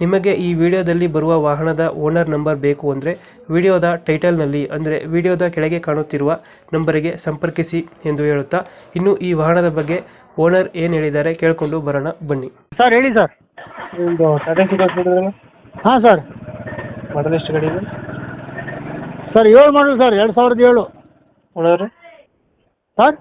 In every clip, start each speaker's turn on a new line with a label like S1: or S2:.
S1: ನಿಮಗೆ ಈ ವಿಡಿಯೋದಲ್ಲಿ ಬರುವ ವಾಹನದ ಓನರ್ ನಂಬರ್ ಬೇಕು ಅಂದರೆ ವಿಡಿಯೋದ ಟೈಟಲ್ನಲ್ಲಿ ಅಂದರೆ ವಿಡಿಯೋದ ಕೆಳಗೆ ಕಾಣುತ್ತಿರುವ ನಂಬರಿಗೆ ಸಂಪರ್ಕಿಸಿ ಎಂದು ಹೇಳುತ್ತಾ ಇನ್ನು ಈ ವಾಹನದ ಬಗ್ಗೆ ಓನರ್ ಏನು ಹೇಳಿದ್ದಾರೆ ಕೇಳಿಕೊಂಡು ಬರೋಣ ಬನ್ನಿ.
S2: ಸರ್ ಹೇಳಿ ಸರ್.
S1: ಟಾಟಾ ಮಾಡಿದ್ರಲ್ಲ
S2: ಹಾಂ ಸರ್.
S1: ಮಾಡಲ್ ಎಷ್ಟು ಗಾಡಿ ಇದೆ?
S2: ಸರ್ ಏಳು ಮಾಡಲು ಸರ್ ಎರಡು ಸಾವಿರದ ಏಳು.
S1: ಓನರ್?
S2: ಸರ್?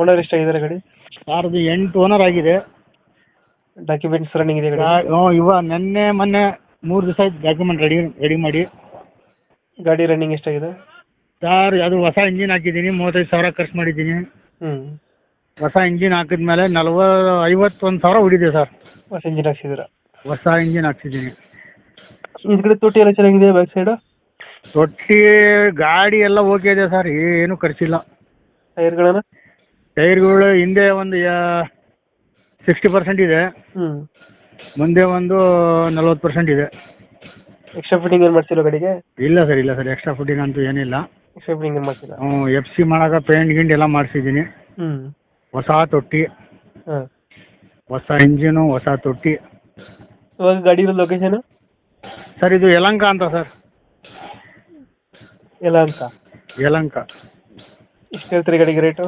S1: ಓನರ್ ಎಷ್ಟಾಗಿದ್ದಾರೆ ಗಾಡಿ?
S2: ಸಾವಿರದ ಎಂಟು ಓನರ್ ಆಗಿದೆ.
S1: ಡಾಕ್ಯುಮೆಂಟ್ಸ್ ರನ್ನಿಂಗ್ ಇದೆ ಗಾಡಿ?
S2: ಹ್ಞೂ ಇವ ನಿನ್ನೆ ಮೊನ್ನೆ ಮೂರು ದಿವಸ ಆಯ್ತು ಡಾಕ್ಯುಮೆಂಟ್ ರೆಡಿ ರೆಡಿ ಮಾಡಿ.
S1: ಗಾಡಿ ರನ್ನಿಂಗ್ ಎಷ್ಟಾಗಿದೆ?
S2: ಸರ್ ಅದು ಹೊಸ ಇಂಜಿನ್ ಹಾಕಿದ್ದೀನಿ ಮೂವತ್ತೈದು ಸಾವಿರ ಖರ್ಚು ಮಾಡಿದ್ದೀನಿ.
S1: ಹ್ಞೂ
S2: ಹೊಸ ಇಂಜಿನ್ ಹಾಕಿದ್ಮೇಲೆ ನಲ್ವ ಐವತ್ತೊಂದು ಸಾವಿರ ಉಳಿದೆ ಸರ್
S1: ಹೊಸ ಇಂಜಿನ್ ಹಾಕ್ಸಿದ್ದೀರಾ?
S2: ಹೊಸ ಇಂಜಿನ್ ಹಾಕ್ಸಿದ್ದೀನಿ.
S1: ಹಿಂದ್ಗಡೆ ತೊಟ್ಟಿ ಎಲ್ಲ ಚೆನ್ನಾಗಿದೆ ಬ್ಯಾಕ್ ಸೈಡ್
S2: ತೊಟ್ಟಿ ಗಾಡಿ ಎಲ್ಲ ಓಕೆ ಇದೆ ಸರ್ ಏನು ಖರ್ಚಿಲ್ಲ.
S1: ಟೈರ್ಗಳನ್ನ
S2: ಟೈರ್ಗಳು ಹಿಂದೆ ಒಂದು ಸಿಕ್ಸ್ಟಿ ಪರ್ಸೆಂಟ್ ಇದೆ.
S1: ಹ್ಞೂ
S2: ಮುಂದೆ ಒಂದು ನಲ್ವತ್ತು ಪರ್ಸೆಂಟ್ ಇದೆ.
S1: ಎಕ್ಸ್ಟ್ರಾ ಫಿಟ್ಟಿಂಗ್ ಏನು ಮಾಡ್ಸಿಲ್ಲ ಗಾಡಿಗೆ?
S2: ಇಲ್ಲ ಸರ್ ಇಲ್ಲ ಸರ್ ಎಕ್ಸ್ಟ್ರಾ ಫುಟ್ಟಿಂಗ್ ಅಂತೂ ಏನಿಲ್ಲ.
S1: ಎಕ್ಸ್ಟ್ರಾ ಫಿಟ್ಟಿಂಗ್ ಏನು ಮಾಡ್ಸಿಲ್ಲ?
S2: ಹ್ಞೂ ಎಫ್ ಸಿ ಮಾಡಾಕ ಪೇಂಟ್ ಗಿಂಟ್ ಎಲ್ಲ ಮಾಡಿಸಿದ್ದೀನಿ.
S1: ಹ್ಞೂ
S2: ಹೊಸ ತೊಟ್ಟಿ
S1: ಹಾಂ.
S2: ಹೊಸ ಇಂಜಿನು ಹೊಸ ತೊಟ್ಟಿ.
S1: ಇವಾಗ ಗಾಡಿ ಇರೋ ಲೊಕೇಶನ್
S2: ಸರ್ ಇದು ಯಲಂಕ ಅಂತ ಸರ್.
S1: ಎಲ್ಲ ಅಂತ
S2: ಯಲಂಕ.
S1: ಎಷ್ಟು ಹೇಳ್ತೀರಿ ಗಾಡಿಗೆ ರೇಟು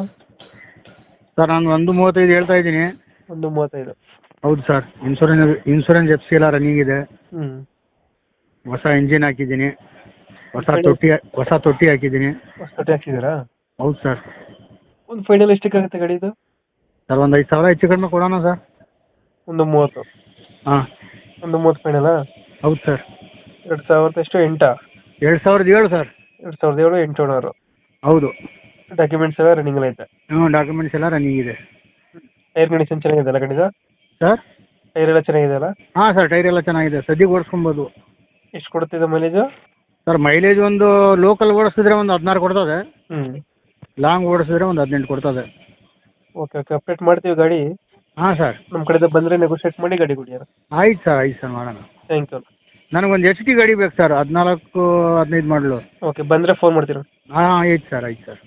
S2: ಸರ್ ನಾನು ಒಂದು ಮೂವತ್ತೈದು ಹೇಳ್ತಾ ಇದ್ದೀನಿ.
S1: ಒಂದು ಮೂವತ್ತೈದು.
S2: ಹೌದು sir insurance insurance F C ಎಲ್ಲ ರನ್ನಿಂಗ್ ಇದೆ.
S1: ಹ್ಞೂ
S2: ಹೊಸ ಇಂಜಿನ್ ಹಾಕಿದ್ದೀನಿ. ಹೊಸ ತೊಟ್ಟಿ ಹೊಸ ತೊಟ್ಟಿ ಹಾಕಿದ್ದೀನಿ.
S1: ತೊಟ್ಟಿ ಹಾಕ್ಸಿದ್ದೀರಾ
S2: ಹೌದು ಸರ್.
S1: ಒಂದು ಫೈನಲ್ ಎಷ್ಟಕ್ಕಾಗುತ್ತೆ ಗಾಡಿದು
S2: ಸರ್ ಒಂದು ಐದು ಸಾವಿರ ಹೆಚ್ಚು ಕಡಿಮೆ ಕೊಡೋಣ ಸರ್.
S1: ಒಂದು ಮೂವತ್ತು.
S2: ಹಾಂ.
S1: ಒಂದು ಮೂವತ್ತು ಫೈನಲ್
S2: ಹೌದು ಸರ್.
S1: ಎರಡು ಸಾವಿರದ ಎಷ್ಟು ಎಂಟಾ?
S2: ಎರಡು ಸಾವಿರದ ಏಳು ಸರ್.
S1: ಎರಡು ಸಾವಿರದ ಏಳು ಎಂಟು
S2: ಹೌದು.
S1: ಡಾಕ್ಯುಮೆಂಟ್ಸ್ ಎಲ್ಲ ರನ್ನಿಂಗ್ ಐತೆ.
S2: ಹ್ಞೂ ಡಾಕ್ಯುಮೆಂಟ್ಸ್ ಎಲ್ಲ ರನ್ನಿಂಗ್ ಇದೆ.
S1: ಟೈರ್ ಕಂಡೀಷನ್ ಚೆನ್ನಾಗಿದೆ ಅಲ್ಲ ಗಾಡಿದು
S2: ಸರ್
S1: ಟೈರ್ ಎಲ್ಲ ಚೆನ್ನಾಗಿದೆ ಅಲ್ಲ?
S2: ಹಾಂ ಸರ್ ಟೈರ್ ಎಲ್ಲ ಚೆನ್ನಾಗಿದೆ. ಸದ್ಯಕ್ಕೆ ಓಡಿಸ್ಕೊಬೋದು.
S1: ಎಷ್ಟು ಕೊಡ್ತಿದೆ ಮೈಲೇಜು
S2: ಸರ್ ಮೈಲೇಜ್ ಒಂದು ಲೋಕಲ್ ಓಡಿಸಿದ್ರೆ ಒಂದು ಹದಿನಾರು ಕೊಡ್ತದೆ.
S1: ಹ್ಞೂ
S2: ಲಾಂಗ್ ಓಡಿಸಿದ್ರೆ ಒಂದು ಹದಿನೆಂಟು ಕೊಡ್ತದೆ.
S1: ಓಕೆ ಓಕೆ ಅಪ್ಡೇಟ್ ಮಾಡ್ತೀವಿ ಗಾಡಿ.
S2: ಹಾಂ ಸರ್.
S1: ನಮ್ಮ ಕಡೆಯಿಂದ ಬಂದರೆ ನೆಗೋಷಿಯೇಟ್ ಮಾಡಿ ಗಾಡಿ ಕೊಡಿ
S2: ಆಯ್ತು ಸರ್ ಆಯ್ತು ಸರ್ ಮಾಡೋಣ.
S1: ಥ್ಯಾಂಕ್ ಯು
S2: ನನಗೊಂದು ಎಚ್ ಟಿ ಗಾಡಿ ಬೇಕು ಸರ್ ಹದಿನಾಲ್ಕು ಹದಿನೈದು ಮಾಡಲು.
S1: ಓಕೆ ಬಂದರೆ ಫೋನ್ ಮಾಡ್ತೀರಾ?
S2: ಹಾಂ ಆಯ್ತು ಸರ್ ಆಯ್ತು ಸರ್.